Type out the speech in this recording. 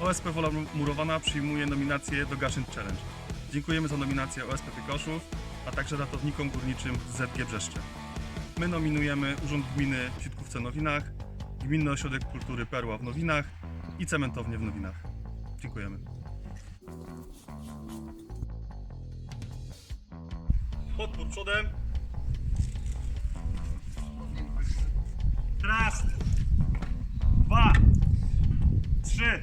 OSP Wola Murowana przyjmuje nominację do Gaszyn Challenge. Dziękujemy za nominację OSP Tykoszów, a także ratownikom górniczym z ZG Brzeszcze. My nominujemy Urząd Gminy w Sitkówce Nowinach, Gminny Ośrodek Kultury Perła w Nowinach i Cementownię w Nowinach. Dziękujemy. Podpór przodem. Raz, dwa, trzy,